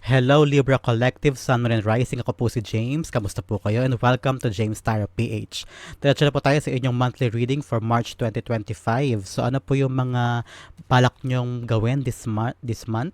Hello Libra Collective, Sun, Moon, and Rising. Ako po si James. Kamusta po kayo? And welcome to James Tarot PH. Diretso na po tayo sa inyong monthly reading for March 2025. So ano po yung mga balak nyong gawin this, month, this month?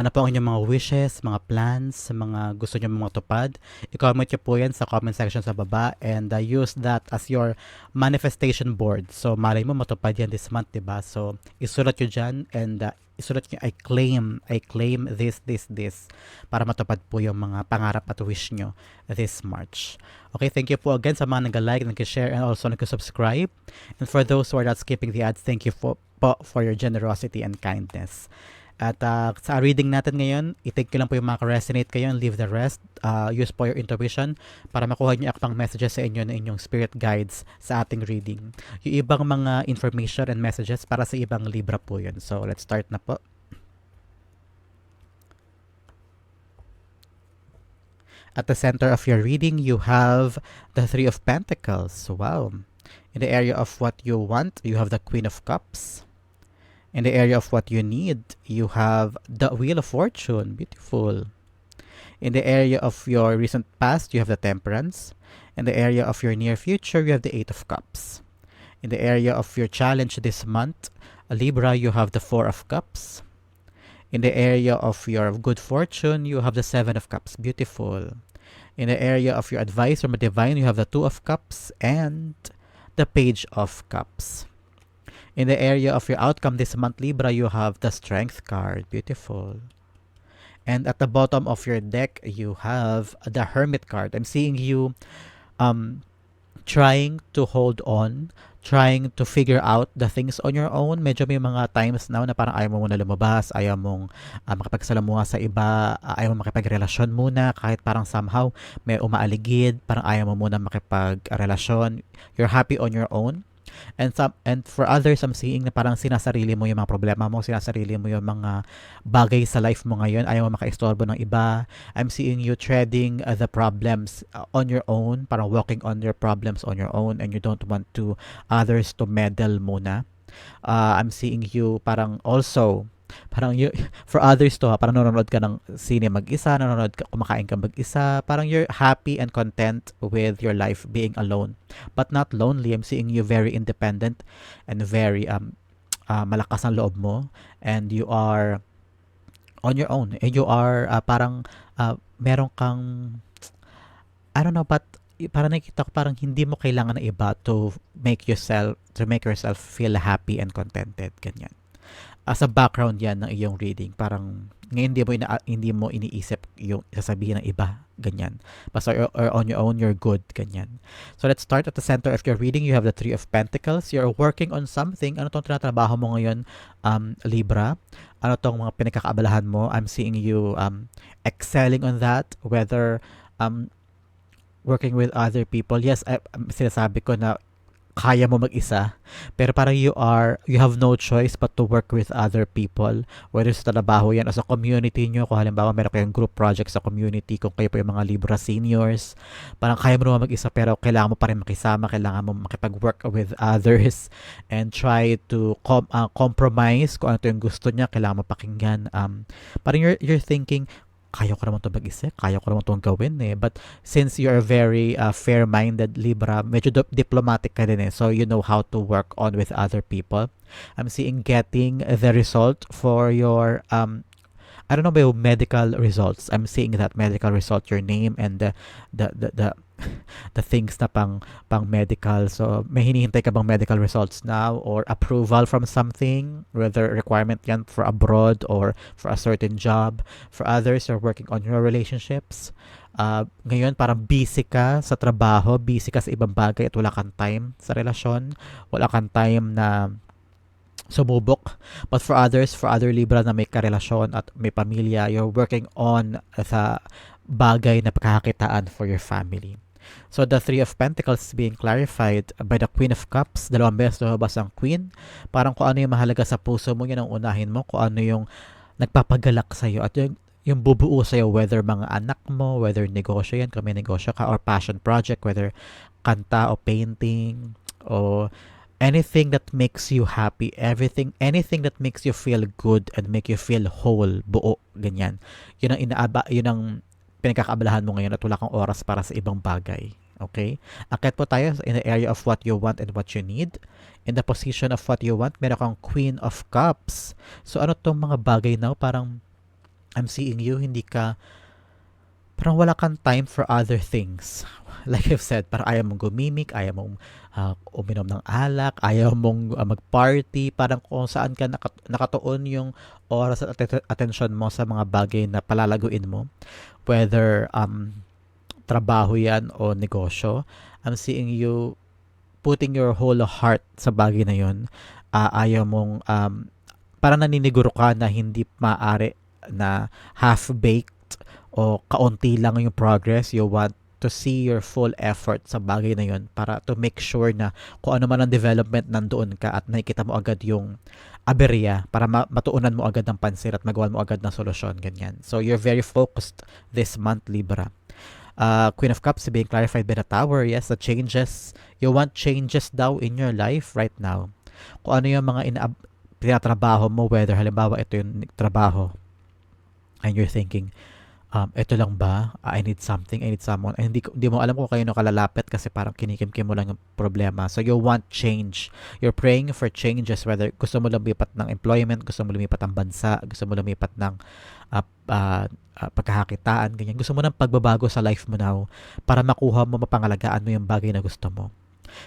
Ano po ang inyong mga wishes, mga plans, mga gusto nyo mga tupad? I-comment nyo po yan sa comment section sa baba and uh, use that as your manifestation board. So malay mo matupad yan this month, 'di ba? So isulat nyo dyan and uh, isulat nyo, I claim, I claim this, this, this para matupad po yung mga pangarap at wish nyo this March. Okay, thank you po again sa mga nag-like, nag-share, and also nag-subscribe. And for those who are not skipping the ads, thank you for, po for your generosity and kindness. At uh, sa reading natin ngayon, i-take ko lang po yung mga resonate kayo and leave the rest. Uh, use po your intuition para makuha nyo akpang messages sa inyo na inyong spirit guides sa ating reading. Yung ibang mga information and messages para sa ibang libra po yun. So, let's start na po. At the center of your reading, you have the Three of Pentacles. Wow. In the area of what you want, you have the Queen of Cups. In the area of what you need, you have the Wheel of Fortune. Beautiful. In the area of your recent past, you have the Temperance. In the area of your near future, you have the Eight of Cups. In the area of your challenge this month, Libra, you have the Four of Cups. In the area of your good fortune, you have the Seven of Cups. Beautiful. In the area of your advice from a divine, you have the Two of Cups and the Page of Cups. In the area of your outcome this month, Libra, you have the Strength card. Beautiful. And at the bottom of your deck, you have the Hermit card. I'm seeing you um, trying to hold on, trying to figure out the things on your own. Medyo may mga times now na parang ayaw mo muna lumabas, ayaw mong uh, makipagsalamuha sa iba, uh, ayaw mo makipagrelasyon muna kahit parang somehow may umaaligid, parang ayaw mo muna makipagrelasyon. You're happy on your own And some and for others, I'm seeing na parang sinasarili mo yung mga problema mo, sinasarili mo yung mga bagay sa life mo ngayon, ayaw mo makaistorbo ng iba. I'm seeing you treading uh, the problems uh, on your own, parang walking on your problems on your own and you don't want to others to meddle muna. Uh, I'm seeing you parang also parang you, for others to ha, parang nanonood ka ng sine mag-isa, nanonood ka, kumakain ka mag-isa, parang you're happy and content with your life being alone. But not lonely. I'm seeing you very independent and very um uh, malakas ang loob mo and you are on your own. And you are uh, parang uh, meron kang I don't know but parang nakikita ko parang hindi mo kailangan ng iba to make yourself to make yourself feel happy and contented ganyan as a background yan ng iyong reading. Parang ngayon hindi mo ina, hindi mo iniisip yung sasabihin ng iba ganyan. Basta or, or on your own you're good ganyan. So let's start at the center of your reading. You have the 3 of Pentacles. You're working on something. Ano tong tinatrabaho mo ngayon um Libra? Ano tong mga pinagkakaabalahan mo? I'm seeing you um excelling on that whether um working with other people. Yes, I, sinasabi ko na kaya mo mag-isa. Pero parang you are, you have no choice but to work with other people. Whether sa trabaho yan o sa community nyo, kung halimbawa meron kayong group project sa community, kung kayo po yung mga Libra seniors, parang kaya mo naman mag-isa pero kailangan mo pa rin makisama, kailangan mo makipag-work with others and try to com- uh, compromise kung ano to yung gusto niya, kailangan mo pakinggan. Um, parang you're, you're thinking, kaya ko naman ito mag-isip, kaya ko naman itong gawin eh. But since you're very uh, fair-minded Libra, medyo di- diplomatic ka din eh. So you know how to work on with other people. I'm seeing getting the result for your um I don't know about medical results. I'm seeing that medical result, your name and the the the, the the things na pang pang medical. So, may hinihintay ka bang medical results now or approval from something, whether requirement yan for abroad or for a certain job. For others, you're working on your relationships. Uh, ngayon, parang busy ka sa trabaho, busy ka sa ibang bagay at wala kang time sa relasyon. Wala kang time na sumubok. But for others, for other Libra na may karelasyon at may pamilya, you're working on sa bagay na pagkakakitaan for your family. So the Three of Pentacles being clarified by the Queen of Cups, dalawang beses lumabas ang Queen. Parang kung ano yung mahalaga sa puso mo, yun ang unahin mo. Kung ano yung nagpapagalak sa iyo at yung, yung bubuo sa iyo, whether mga anak mo, whether negosyo yan, may negosyo ka, or passion project, whether kanta o painting, o anything that makes you happy, everything, anything that makes you feel good and make you feel whole, buo, ganyan. Yun ang inaaba, yun ang pinagkakaabalahan mo ngayon at wala kang oras para sa ibang bagay. Okay? Akit po tayo in the area of what you want and what you need. In the position of what you want, meron kang Queen of Cups. So ano tong mga bagay now? Parang I'm seeing you, hindi ka parang wala kang time for other things. Like I've said, parang ayaw mong gumimik, ayaw mong uh, uminom ng alak, ayaw mong uh, mag-party, parang kung saan ka nakat- nakatuon yung oras at att- attention mo sa mga bagay na palalaguin mo. Whether um, trabaho yan o negosyo, I'm seeing you putting your whole heart sa bagay na yun. Uh, ayaw mong, um, parang naniniguro ka na hindi maaari na half-baked o kaunti lang yung progress. You want to see your full effort sa bagay na yun para to make sure na kung ano man ang development nandoon ka at nakikita mo agad yung aberya para ma- matuunan mo agad ng pansin at magawa mo agad ng solusyon, ganyan. So, you're very focused this month, Libra. Uh, Queen of Cups being clarified by the Tower. Yes, the changes. You want changes daw in your life right now. Kung ano yung mga ina- tinatrabaho mo, whether halimbawa ito yung trabaho, and you're thinking, um, ito lang ba? I need something, I need someone. And hindi, hindi mo alam kung kayo nakalalapit kasi parang kinikimkim mo lang yung problema. So you want change. You're praying for changes whether gusto mo lumipat ng employment, gusto mo lumipat ng bansa, gusto mo lumipat ng uh, uh, uh, pagkakakitaan, ganyan. Gusto mo ng pagbabago sa life mo now para makuha mo, mapangalagaan mo yung bagay na gusto mo.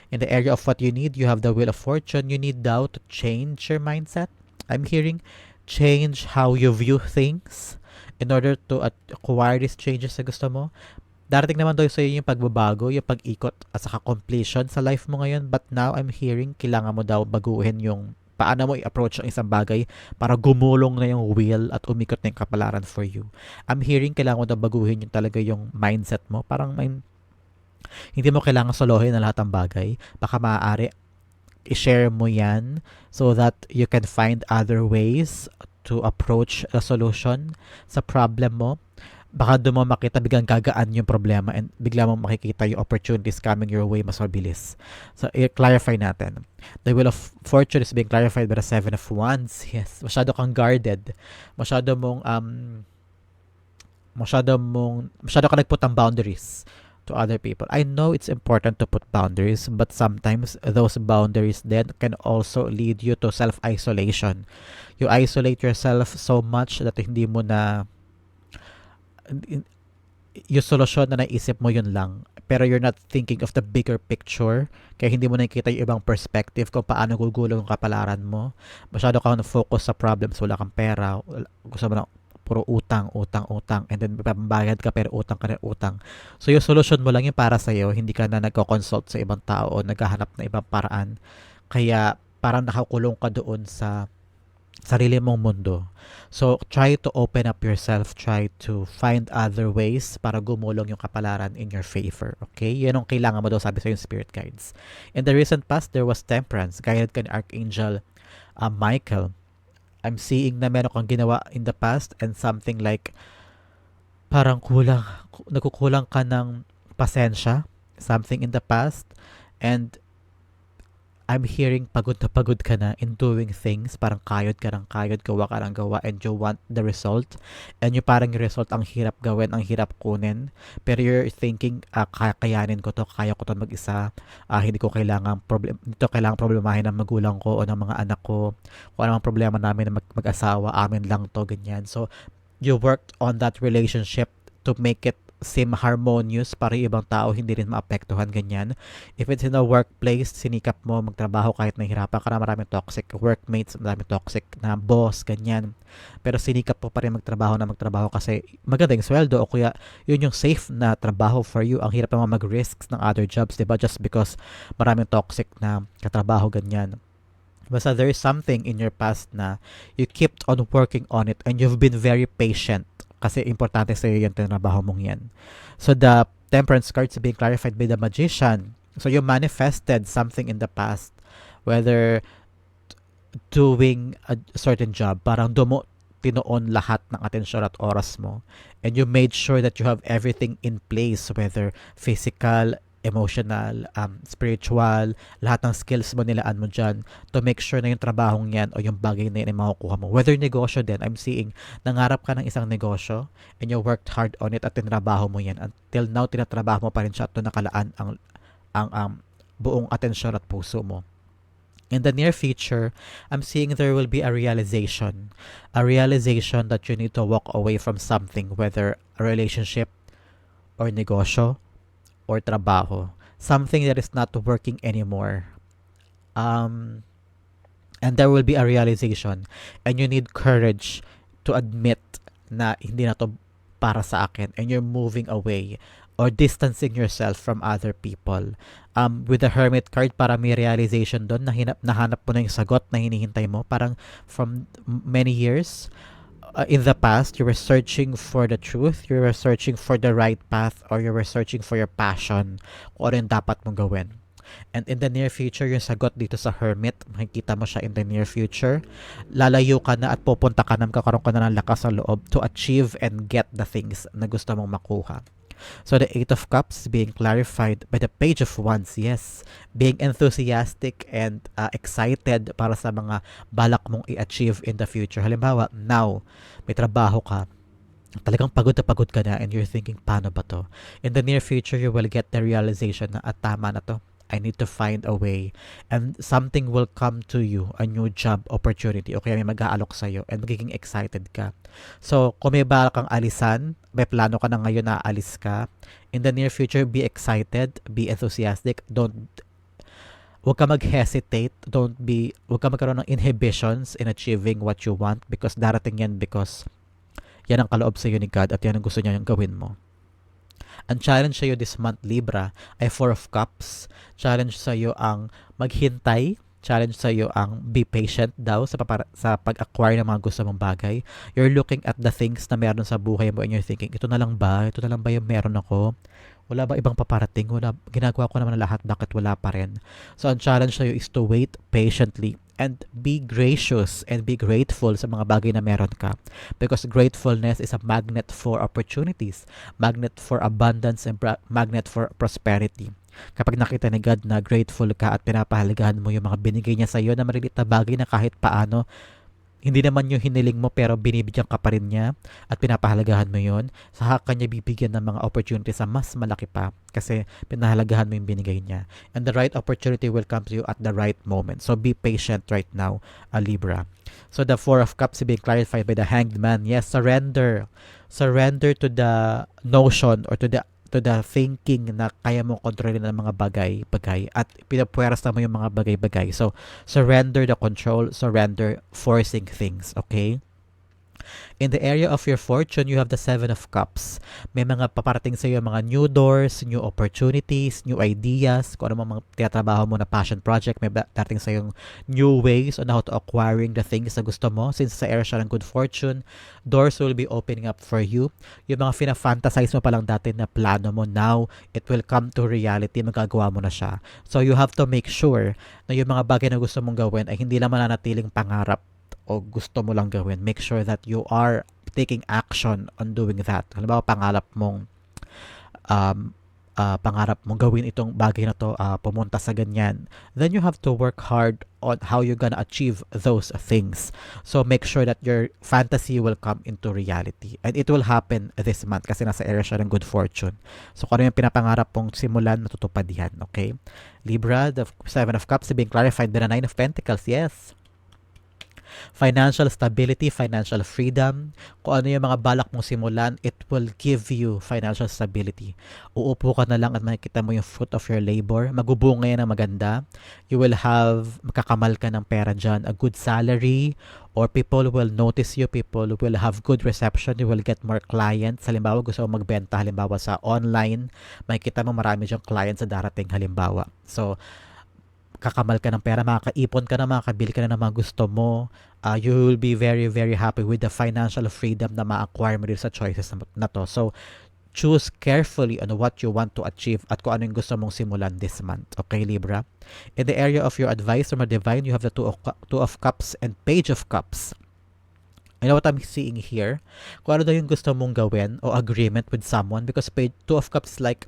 In the area of what you need, you have the wheel of fortune. You need now to change your mindset. I'm hearing change how you view things in order to acquire these changes na gusto mo. Darating naman daw sa iyo yung pagbabago, yung pag-ikot at saka completion sa life mo ngayon. But now, I'm hearing, kailangan mo daw baguhin yung paano mo i-approach ang isang bagay para gumulong na yung wheel at umikot na yung kapalaran for you. I'm hearing, kailangan mo daw baguhin yung talaga yung mindset mo. Parang may, hindi mo kailangan solohin na lahat ng bagay. Baka maaari i-share mo yan so that you can find other ways to approach a solution sa problem mo, baka doon mo makita biglang gagaan yung problema and bigla mo makikita yung opportunities coming your way mas mabilis. So, i-clarify natin. The Wheel of Fortune is being clarified by the Seven of Wands. Yes, masyado kang guarded. Masyado mong, um, masyado mong, masyado ka nagput ng boundaries to other people. I know it's important to put boundaries, but sometimes those boundaries then can also lead you to self-isolation. You isolate yourself so much that hindi mo na yung solusyon na naisip mo yun lang pero you're not thinking of the bigger picture kaya hindi mo nakikita yung ibang perspective kung paano gugulong yung kapalaran mo masyado ka na-focus sa problems wala kang pera gusto mo na puro utang, utang, utang, and then bayad ka pero utang ka rin utang. So yung solution mo lang yung para sa'yo, hindi ka na nagko-consult sa ibang tao o naghahanap ng ibang paraan. Kaya parang nakakulong ka doon sa sarili mong mundo. So, try to open up yourself. Try to find other ways para gumulong yung kapalaran in your favor. Okay? Yan ang kailangan mo daw sabi sa yung spirit guides. In the recent past, there was temperance. Guided ka ni Archangel uh, Michael I'm seeing na meron kang ginawa in the past and something like parang kulang, nagkukulang ka ng pasensya, something in the past, and I'm hearing pagod na pagod ka na in doing things. Parang kayod ka ng kayod, gawa ka ng gawa, and you want the result. And yung parang result, ang hirap gawin, ang hirap kunin. Pero you're thinking, uh, kakayanin ko to, kaya ko to mag-isa. Uh, hindi ko kailangan, problem, dito kailangan problemahin ng magulang ko o ng mga anak ko. Kung anong problema namin na mag- mag-asawa, amin lang to, ganyan. So, you worked on that relationship to make it seem harmonious para ibang tao hindi rin maapektuhan ganyan. If it's in a workplace, sinikap mo magtrabaho kahit nahihirapan ka na maraming toxic workmates, maraming toxic na boss, ganyan. Pero sinikap mo pa rin magtrabaho na magtrabaho kasi maganda sweldo o kuya yun yung safe na trabaho for you. Ang hirap naman mag-risks ng other jobs, diba? Just because maraming toxic na katrabaho ganyan. Basta there is something in your past na you kept on working on it and you've been very patient kasi importante sa iyo yung tinrabaho mong yan. So the temperance cards being clarified by the magician. So you manifested something in the past whether doing a certain job, parang dumo tinoon lahat ng atensyon at oras mo and you made sure that you have everything in place whether physical, emotional, um, spiritual, lahat ng skills mo nilaan mo dyan to make sure na yung trabahong yan o yung bagay na yan ay makukuha mo. Whether negosyo din, I'm seeing, nangarap ka ng isang negosyo and you worked hard on it at tinrabaho mo yan. Until now, tinatrabaho mo pa rin siya at nakalaan ang, ang um, buong atensyon at puso mo. In the near future, I'm seeing there will be a realization. A realization that you need to walk away from something, whether a relationship or negosyo or trabaho. Something that is not working anymore. Um, and there will be a realization and you need courage to admit na hindi na to para sa akin and you're moving away or distancing yourself from other people. Um, with the hermit card, para may realization doon, nahinap, nahanap mo na yung sagot na hinihintay mo. Parang from many years, uh, in the past, you were searching for the truth, you were searching for the right path, or you were searching for your passion, kung ano yung dapat mong gawin. And in the near future, yung sagot dito sa hermit, makikita mo siya in the near future. Lalayo ka na at pupunta ka na, magkakaroon ka na ng lakas sa loob to achieve and get the things na gusto mong makuha. So the Eight of Cups being clarified by the Page of Wands, yes. Being enthusiastic and uh, excited para sa mga balak mong i-achieve in the future. Halimbawa, now, may trabaho ka, talagang pagod na pagod ka na and you're thinking, paano ba to? In the near future, you will get the realization na, at ah, tama na to. I need to find a way and something will come to you, a new job opportunity o kaya may mag-aalok sa'yo and magiging excited ka. So, kung may balak kang alisan, may plano ka na ngayon na aalis ka, in the near future, be excited, be enthusiastic, don't huwag ka mag-hesitate, don't be, huwag ka magkaroon ng inhibitions in achieving what you want because darating yan because yan ang kaloob sa iyo ni God at yan ang gusto niya yung gawin mo. Ang challenge sa iyo this month, Libra, ay Four of Cups. Challenge sa iyo ang maghintay. Challenge sa iyo ang be patient daw sa, papara- sa pag-acquire ng mga gusto mong bagay. You're looking at the things na meron sa buhay mo and you're thinking, ito na lang ba? Ito na lang ba yung meron ako? Wala ba ibang paparating? Wala, ginagawa ko naman na lahat, bakit wala pa rin? So, ang challenge sa'yo is to wait patiently and be gracious and be grateful sa mga bagay na meron ka. Because gratefulness is a magnet for opportunities, magnet for abundance, and magnet for prosperity. Kapag nakita ni God na grateful ka at pinapahalagahan mo yung mga binigay niya sa iyo na maliliit na bagay na kahit paano hindi naman yung hiniling mo pero binibigyan ka pa rin niya at pinapahalagahan mo yon sa kanya bibigyan ng mga opportunities sa mas malaki pa kasi pinahalagahan mo yung binigay niya. And the right opportunity will come to you at the right moment. So be patient right now, a Libra. So the Four of Cups being clarified by the Hanged Man. Yes, surrender. Surrender to the notion or to the to the thinking na kaya mo kontrolin ng mga bagay-bagay at pinapweras mo yung mga bagay-bagay. So, surrender the control, surrender forcing things, okay? In the area of your fortune, you have the Seven of Cups. May mga paparating sa iyo mga new doors, new opportunities, new ideas, kung ano mga tinatrabaho mo na passion project, may darating sa yung new ways on how to acquiring the things na gusto mo. Since sa area siya ng good fortune, doors will be opening up for you. Yung mga fina-fantasize mo pa lang dati na plano mo, now it will come to reality, magagawa mo na siya. So you have to make sure na yung mga bagay na gusto mong gawin ay hindi lang mananatiling pangarap o gusto mo lang gawin, make sure that you are taking action on doing that. Halimbawa, pangarap mong um, uh, pangarap mong gawin itong bagay na to, uh, pumunta sa ganyan, then you have to work hard on how you're gonna achieve those things. So make sure that your fantasy will come into reality. And it will happen this month kasi nasa area siya ng good fortune. So kung ano yung pinapangarap mong simulan, natutupad yan. Okay? Libra, the Seven of Cups being clarified by the Nine of Pentacles. Yes financial stability, financial freedom, kung ano yung mga balak mong simulan, it will give you financial stability. Uupo ka na lang at makikita mo yung fruit of your labor. Magubunga yan ng maganda. You will have, makakamal ka ng pera dyan, a good salary, or people will notice you, people will have good reception, you will get more clients. Halimbawa, gusto mo magbenta, halimbawa sa online, makikita mo marami diyang clients sa darating halimbawa. So, kakamal ka ng pera, makakaipon ka na, makakabili ka na ng mga gusto mo, uh, you will be very, very happy with the financial freedom na ma-acquire mo rin sa choices na, to. So, choose carefully on what you want to achieve at kung ano yung gusto mong simulan this month. Okay, Libra? In the area of your advice from a divine, you have the two of, two of Cups and Page of Cups. You know what I'm seeing here? Kung ano daw yung gusto mong gawin o agreement with someone because page, Two of Cups is like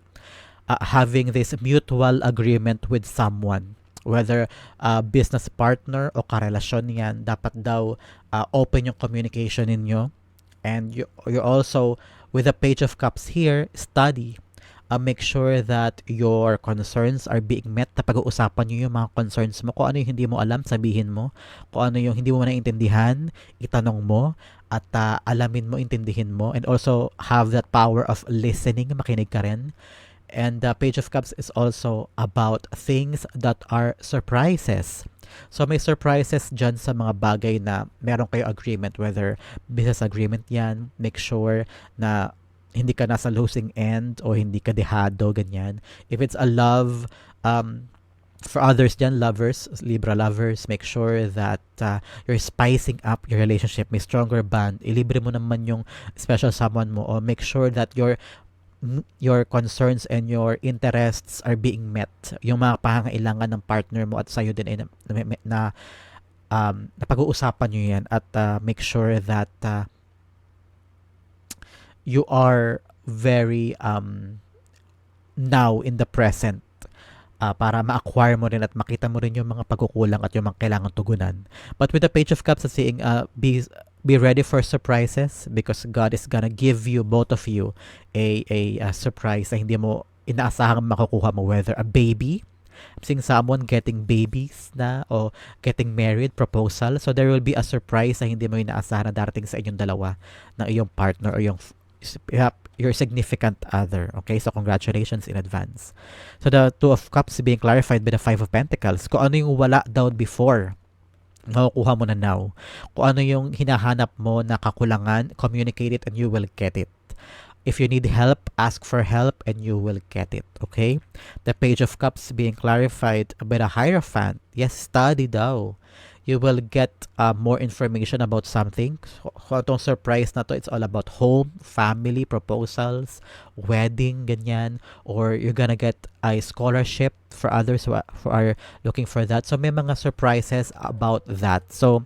uh, having this mutual agreement with someone whether uh, business partner o karelasyon yan dapat daw uh, open yung communication ninyo. And you, you also with the page of cups here study uh, make sure that your concerns are being met na pag-uusapan nyo yung mga concerns mo. Kung ano yung hindi mo alam sabihin mo. Kung ano yung hindi mo naiintindihan itanong mo at uh, alamin mo intindihin mo. And also have that power of listening makinig ka rin And the Page of Cups is also about things that are surprises. So may surprises dyan sa mga bagay na meron kayo agreement, whether business agreement yan, make sure na hindi ka nasa losing end o hindi ka dehado, ganyan. If it's a love, um, for others dyan, lovers, Libra lovers, make sure that uh, you're spicing up your relationship. May stronger bond. Ilibre mo naman yung special someone mo or make sure that you're your concerns and your interests are being met. Yung mga pangangailangan ng partner mo at sa'yo din ay na, na, na um, napag-uusapan nyo yan at uh, make sure that uh, you are very um, now in the present uh, para ma-acquire mo rin at makita mo rin yung mga pagkukulang at yung mga kailangan tugunan. But with the Page of Cups, saying, uh, be be ready for surprises because God is gonna give you both of you a a, a surprise na hindi mo inaasahang makukuha mo whether a baby I'm seeing someone getting babies na o getting married proposal so there will be a surprise na hindi mo inaasahan na darating sa inyong dalawa ng iyong partner or yung your significant other. Okay, so congratulations in advance. So the Two of Cups being clarified by the Five of Pentacles. Kung ano yung wala daw before, makukuha mo na now. Kung ano yung hinahanap mo na kakulangan, communicate it and you will get it. If you need help, ask for help and you will get it. Okay? The Page of Cups being clarified by the Hierophant. Yes, study daw you will get uh, more information about something. So, itong surprise na to, it's all about home, family, proposals, wedding, ganyan. Or you're gonna get a scholarship for others who are, looking for that. So, may mga surprises about that. So,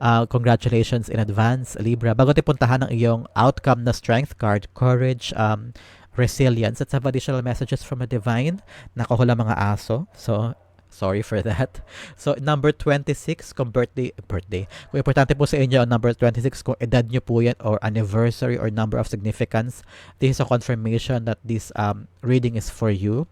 uh, congratulations in advance, Libra. Bago tayo puntahan ng iyong outcome na strength card, courage, um, resilience. Let's have additional messages from a divine. Nakahula mga aso. So, Sorry for that. So, number 26, kung birthday, birthday. Kung importante po sa inyo ang number 26, kung edad nyo po yan or anniversary or number of significance, this is a confirmation that this um, reading is for you.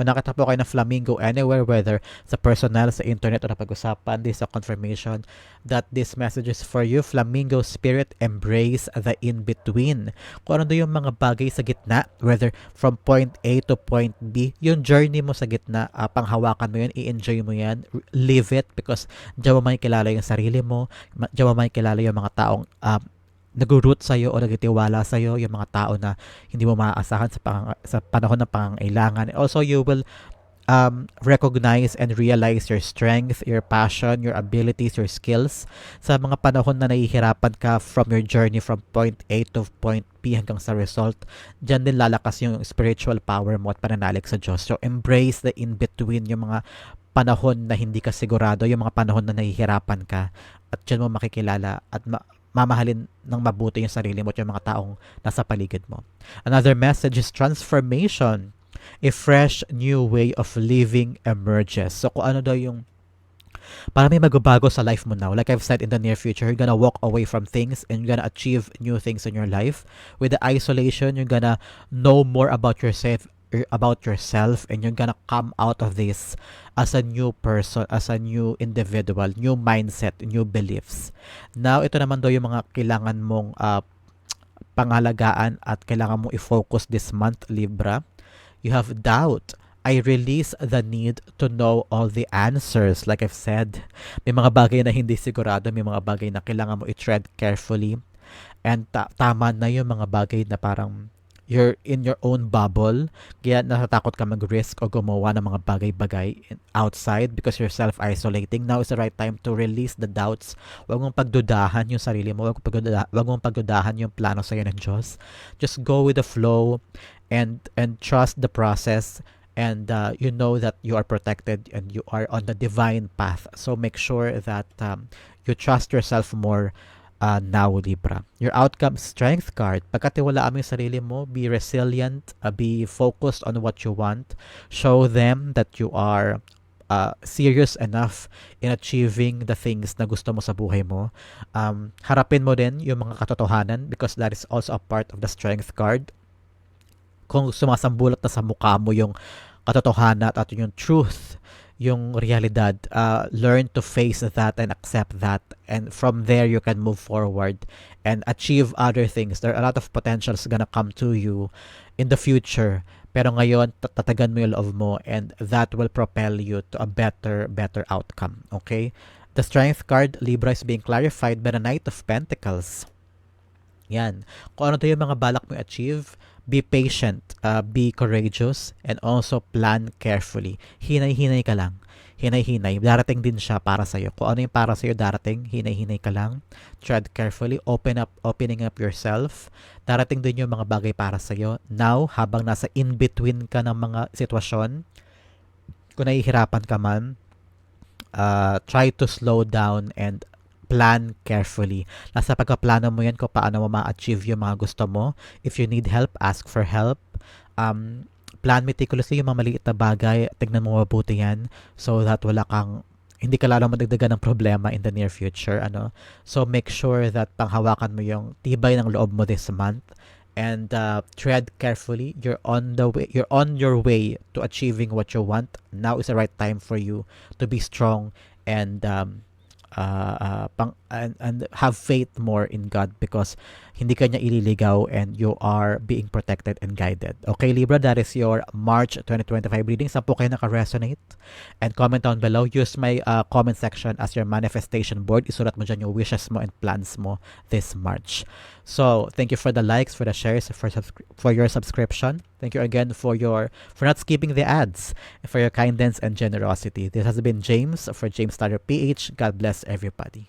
Kung nakita po kayo ng flamingo anywhere, whether sa personal, sa internet, o napag-usapan, this is a confirmation that this message is for you. Flamingo spirit, embrace the in-between. Kung ano yung mga bagay sa gitna, whether from point A to point B, yung journey mo sa gitna, uh, panghawakan mo yun, i-enjoy mo yan, live it because diyan mo may kilala yung sarili mo, diyan mo may kilala yung mga taong uh, nag-root sa'yo o nagtitiwala sa'yo yung mga tao na hindi mo maaasahan sa, pang, sa panahon ng pangangailangan. Also, you will um, recognize and realize your strength, your passion, your abilities, your skills sa mga panahon na nahihirapan ka from your journey from point A to point B hanggang sa result. Diyan din lalakas yung spiritual power mo at pananalig sa Diyos. So, embrace the in-between, yung mga panahon na hindi ka sigurado, yung mga panahon na nahihirapan ka at diyan mo makikilala at ma- mamahalin ng mabuti yung sarili mo at yung mga taong nasa paligid mo. Another message is transformation. A fresh new way of living emerges. So kung ano daw yung para may magbabago sa life mo now. Like I've said, in the near future, you're gonna walk away from things and you're gonna achieve new things in your life. With the isolation, you're gonna know more about yourself about yourself and you're gonna come out of this as a new person, as a new individual, new mindset, new beliefs. Now, ito naman daw yung mga kailangan mong uh, pangalagaan at kailangan mong i-focus this month, Libra. You have doubt. I release the need to know all the answers. Like I've said, may mga bagay na hindi sigurado, may mga bagay na kailangan mo i-tread carefully. And ta- tama na yung mga bagay na parang you're in your own bubble, kaya natatakot ka mag-risk o gumawa ng mga bagay-bagay outside because you're self-isolating. Now is the right time to release the doubts. Huwag mong pagdudahan yung sarili mo. Huwag mong, pagdudahan, yung plano sa'yo ng Diyos. Just go with the flow and and trust the process and uh, you know that you are protected and you are on the divine path. So make sure that um, you trust yourself more uh, now, Libra. Your outcome, strength card. Pagkatiwalaan mo yung sarili mo, be resilient, uh, be focused on what you want. Show them that you are uh, serious enough in achieving the things na gusto mo sa buhay mo. Um, harapin mo din yung mga katotohanan because that is also a part of the strength card. Kung sumasambulat na sa mukha mo yung katotohanan at yung truth, yung realidad, uh, learn to face that and accept that. And from there, you can move forward and achieve other things. There are a lot of potentials gonna come to you in the future. Pero ngayon, tatagan mo yung loob mo and that will propel you to a better, better outcome. Okay? The strength card, Libra, is being clarified by the Knight of Pentacles. Yan. Kung ano to yung mga balak mo achieve, be patient, uh, be courageous, and also plan carefully. Hinay-hinay ka lang. Hinay-hinay. Darating din siya para sa'yo. Kung ano yung para sa'yo darating, hinay-hinay ka lang. Tread carefully. Open up, opening up yourself. Darating din yung mga bagay para sa'yo. Now, habang nasa in-between ka ng mga sitwasyon, kung nahihirapan ka man, uh, try to slow down and plan carefully. Nasa pagkaplano mo yan kung paano mo ma-achieve yung mga gusto mo. If you need help, ask for help. Um, plan meticulously yung mga maliit na bagay. Tignan mo mabuti yan so that wala kang hindi ka lalo madagdagan ng problema in the near future. Ano? So make sure that panghawakan mo yung tibay ng loob mo this month and uh, tread carefully. You're on the way. You're on your way to achieving what you want. Now is the right time for you to be strong and um, uh, pang, and, and have faith more in God because hindi ka niya ililigaw and you are being protected and guided. Okay, Libra, that is your March 2025 reading. Saan po kayo naka-resonate? And comment down below. Use my uh, comment section as your manifestation board. Isulat mo dyan yung wishes mo and plans mo this March. So, thank you for the likes, for the shares, for, for your subscription. Thank you again for your for not skipping the ads, for your kindness and generosity. This has been James for James Starter PH. God bless everybody.